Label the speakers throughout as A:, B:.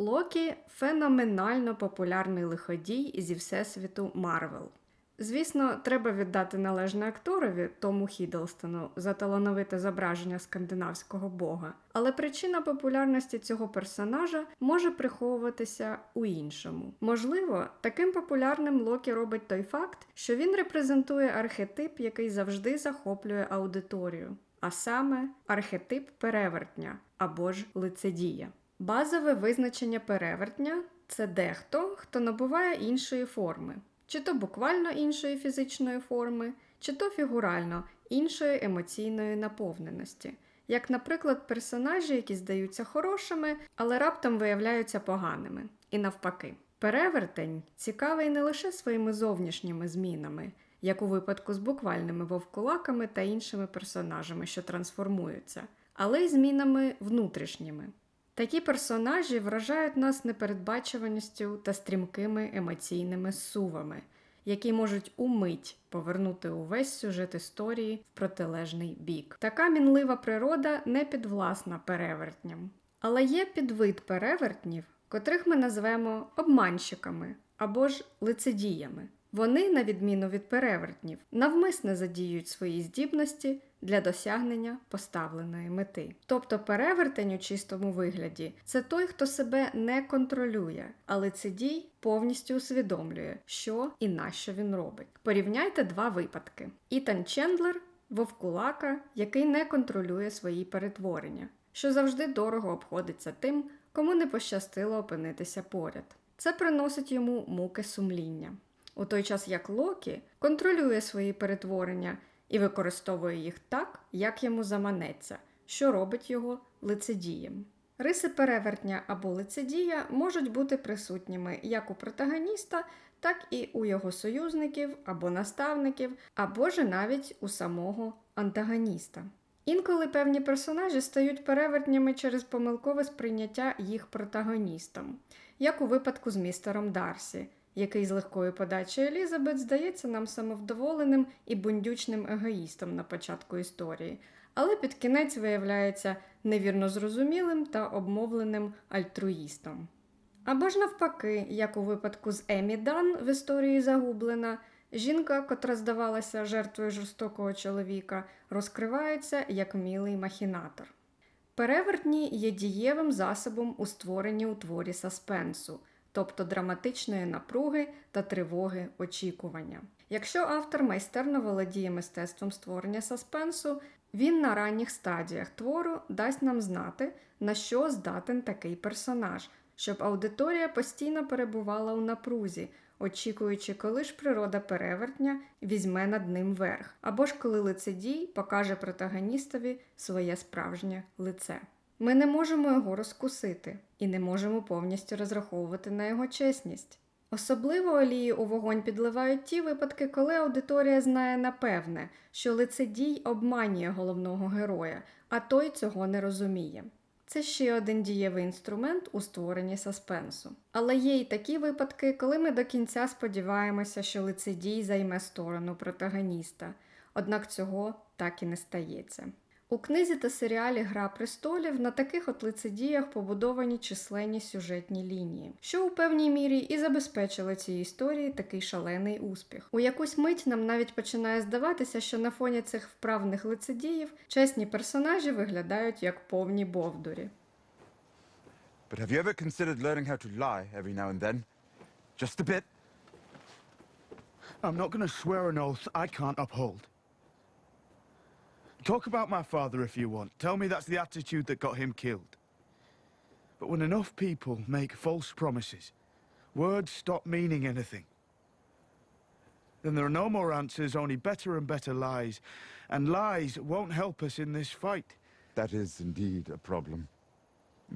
A: Локі феноменально популярний лиходій зі всесвіту Марвел. Звісно, треба віддати належне акторові Тому Хіддлстону за талановите зображення скандинавського бога, але причина популярності цього персонажа може приховуватися у іншому. Можливо, таким популярним Локі робить той факт, що він репрезентує архетип, який завжди захоплює аудиторію, а саме архетип перевертня або ж лицедія. Базове визначення перевертня це дехто, хто набуває іншої форми, чи то буквально іншої фізичної форми, чи то фігурально іншої емоційної наповненості. Як, наприклад, персонажі, які здаються хорошими, але раптом виявляються поганими. І навпаки, перевертень цікавий не лише своїми зовнішніми змінами, як у випадку з буквальними вовкулаками та іншими персонажами, що трансформуються, але й змінами внутрішніми. Такі персонажі вражають нас непередбачуваністю та стрімкими емоційними сувами, які можуть умить повернути увесь сюжет історії в протилежний бік. Така мінлива природа не підвласна перевертням. Але є підвид перевертнів, котрих ми назвемо обманщиками або ж лицедіями. Вони, на відміну від перевертнів, навмисне задіюють свої здібності для досягнення поставленої мети. Тобто перевертень у чистому вигляді це той, хто себе не контролює, а лицедій повністю усвідомлює, що і на що він робить. Порівняйте два випадки: Ітан Чендлер вовкулака, який не контролює свої перетворення, що завжди дорого обходиться тим, кому не пощастило опинитися поряд. Це приносить йому муки сумління. У той час як Локі контролює свої перетворення і використовує їх так, як йому заманеться, що робить його лицедієм. Риси перевертня або лицедія можуть бути присутніми як у протагоніста, так і у його союзників або наставників, або ж навіть у самого антагоніста. Інколи певні персонажі стають перевертнями через помилкове сприйняття їх протагоністом, як у випадку з містером Дарсі, який з легкої подачі Елізабет здається нам самовдоволеним і бундючним егоїстом на початку історії, але під кінець виявляється невірно зрозумілим та обмовленим альтруїстом. Або ж навпаки, як у випадку з Емі Дан в історії Загублена, жінка, котра здавалася жертвою жорстокого чоловіка, розкривається як мілий махінатор. Перевертні є дієвим засобом у створенні у творі саспенсу, тобто драматичної напруги та тривоги очікування. Якщо автор майстерно володіє мистецтвом створення саспенсу, він на ранніх стадіях твору дасть нам знати, на що здатен такий персонаж, щоб аудиторія постійно перебувала у напрузі, очікуючи, коли ж природа перевертня візьме над ним верх, або ж коли лицедій покаже протагоністові своє справжнє лице. Ми не можемо його розкусити і не можемо повністю розраховувати на його чесність. Особливо олії у вогонь підливають ті випадки, коли аудиторія знає напевне, що лицедій обманює головного героя, а той цього не розуміє. Це ще один дієвий інструмент у створенні саспенсу. Але є й такі випадки, коли ми до кінця сподіваємося, що лицедій займе сторону протагоніста, однак цього так і не стається. У книзі та серіалі Гра престолів на таких от лицедіях побудовані численні сюжетні лінії, що у певній мірі і забезпечили цій історії такий шалений успіх. У якусь мить нам навіть починає здаватися, що на фоні цих вправних лицедіїв чесні персонажі виглядають як повні бовдурі.
B: But have you ever considered learning how to lie every now and then? Just a bit?
C: I'm not to swear an oath I can't uphold. Talk about my father if you want. Tell me that's the attitude that got him killed. But when enough people make false promises, words stop meaning anything. Then there are no more answers, only better and better lies. And lies won't help us in this fight.
B: That is indeed a problem.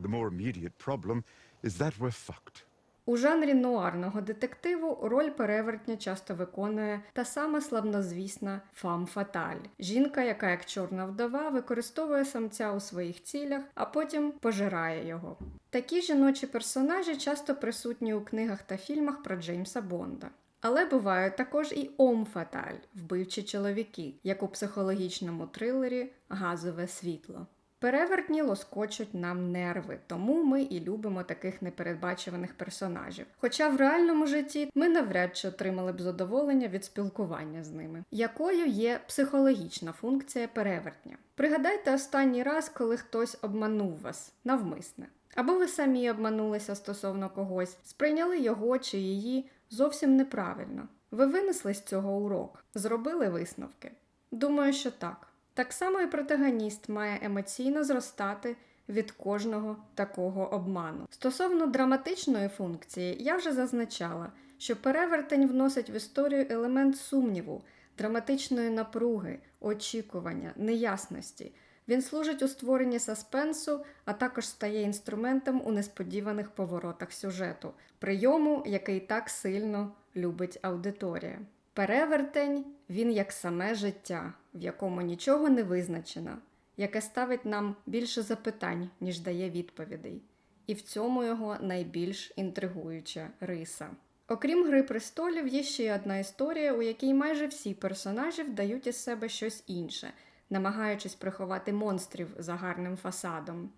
B: The more immediate problem is that we're fucked.
A: У жанрі нуарного детективу роль перевертня часто виконує та сама славнозвісна фам фаталь жінка, яка як чорна вдова використовує самця у своїх цілях, а потім пожирає його. Такі жіночі персонажі часто присутні у книгах та фільмах про Джеймса Бонда. Але бувають також і ом фаталь вбивчі чоловіки, як у психологічному трилері Газове світло. Перевертні лоскочуть нам нерви, тому ми і любимо таких непередбачуваних персонажів. Хоча в реальному житті ми навряд чи отримали б задоволення від спілкування з ними, якою є психологічна функція перевертня. Пригадайте останній раз, коли хтось обманув вас навмисне. Або ви самі обманулися стосовно когось, сприйняли його чи її зовсім неправильно. Ви винесли з цього урок, зробили висновки. Думаю, що так. Так само і протагоніст має емоційно зростати від кожного такого обману. Стосовно драматичної функції, я вже зазначала, що перевертень вносить в історію елемент сумніву, драматичної напруги, очікування, неясності. Він служить у створенні саспенсу, а також стає інструментом у несподіваних поворотах сюжету, прийому, який так сильно любить аудиторія. Перевертень він як саме життя, в якому нічого не визначено, яке ставить нам більше запитань, ніж дає відповідей. І в цьому його найбільш інтригуюча риса. Окрім Гри престолів, є ще одна історія, у якій майже всі персонажі вдають із себе щось інше, намагаючись приховати монстрів за гарним фасадом.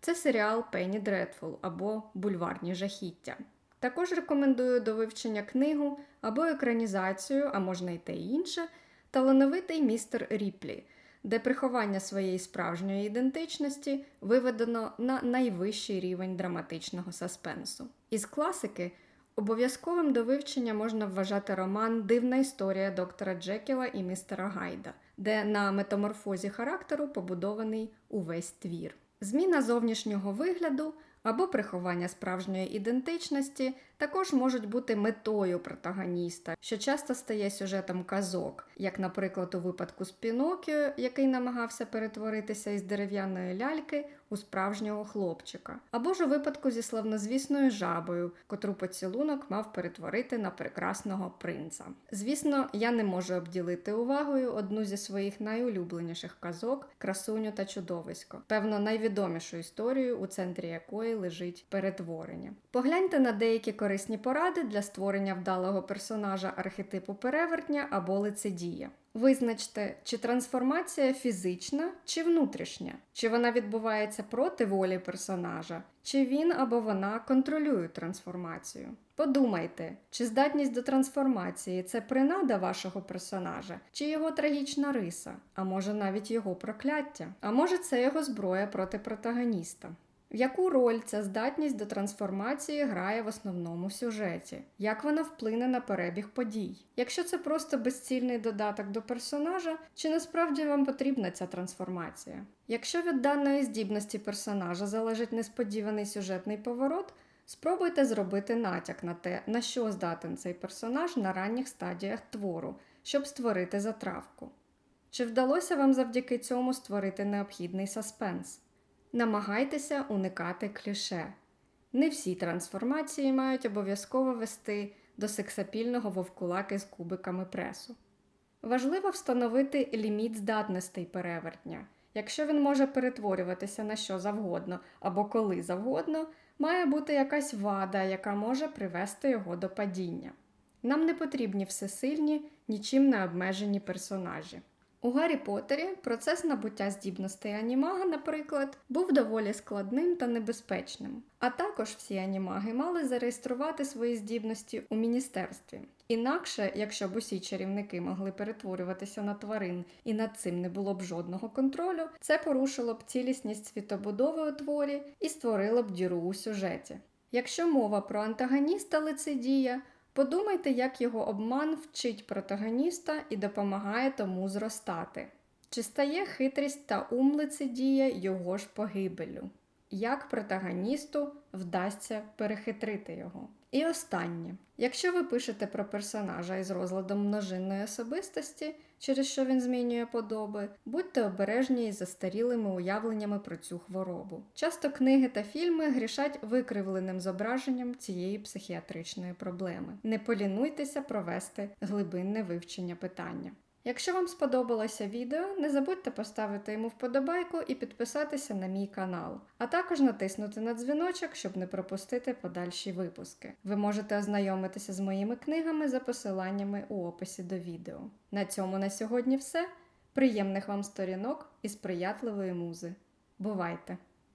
A: Це серіал Пенні Дредфул або Бульварні жахіття. Також рекомендую до вивчення книгу або екранізацію, а можна й те інше, талановитий містер Ріплі, де приховання своєї справжньої ідентичності виведено на найвищий рівень драматичного саспенсу. Із класики обов'язковим до вивчення можна вважати роман Дивна історія доктора Джекіла і містера Гайда, де на метаморфозі характеру побудований увесь твір. Зміна зовнішнього вигляду або приховання справжньої ідентичності також можуть бути метою протагоніста, що часто стає сюжетом казок, як, наприклад, у випадку з Пінокіо, який намагався перетворитися із дерев'яної ляльки у справжнього хлопчика, або ж у випадку зі славнозвісною жабою, котру поцілунок мав перетворити на прекрасного принца. Звісно, я не можу обділити увагою одну зі своїх найулюбленіших казок красуню та чудовисько, певно, найвідомішу історію, у центрі якої лежить перетворення. Погляньте на деякі корисні поради для створення вдалого персонажа архетипу перевертня або лицедія. Визначте, чи трансформація фізична чи внутрішня, чи вона відбувається проти волі персонажа, чи він або вона контролюють трансформацію. Подумайте, чи здатність до трансформації це принада вашого персонажа, чи його трагічна риса, а може навіть його прокляття, а може це його зброя проти протагоніста. В яку роль ця здатність до трансформації грає в основному сюжеті? Як вона вплине на перебіг подій? Якщо це просто безцільний додаток до персонажа, чи насправді вам потрібна ця трансформація? Якщо від даної здібності персонажа залежить несподіваний сюжетний поворот, спробуйте зробити натяк на те, на що здатен цей персонаж на ранніх стадіях твору, щоб створити затравку. Чи вдалося вам завдяки цьому створити необхідний саспенс? Намагайтеся уникати кліше. Не всі трансформації мають обов'язково вести до сексапільного вовкулаки з кубиками пресу. Важливо встановити ліміт здатностей перевертня. Якщо він може перетворюватися на що завгодно або коли завгодно, має бути якась вада, яка може привести його до падіння. Нам не потрібні всесильні, нічим не обмежені персонажі. У Гаррі Поттері процес набуття здібностей анімага, наприклад, був доволі складним та небезпечним. А також всі анімаги мали зареєструвати свої здібності у міністерстві. Інакше, якщо б усі чарівники могли перетворюватися на тварин і над цим не було б жодного контролю, це порушило б цілісність світобудови у творі і створило б діру у сюжеті. Якщо мова про антагоніста лицедія, Подумайте, як його обман вчить протагоніста і допомагає тому зростати. Чи стає хитрість та ум лицедія його ж погибелю? Як протагоністу вдасться перехитрити його? І останнє: якщо ви пишете про персонажа із розладом множинної особистості, через що він змінює подоби, будьте обережні із застарілими уявленнями про цю хворобу. Часто книги та фільми грішать викривленим зображенням цієї психіатричної проблеми. Не полінуйтеся провести глибинне вивчення питання. Якщо вам сподобалося відео, не забудьте поставити йому вподобайку і підписатися на мій канал, а також натиснути на дзвіночок, щоб не пропустити подальші випуски. Ви можете ознайомитися з моїми книгами за посиланнями у описі до відео. На цьому на сьогодні все. Приємних вам сторінок і сприятливої музи! Бувайте!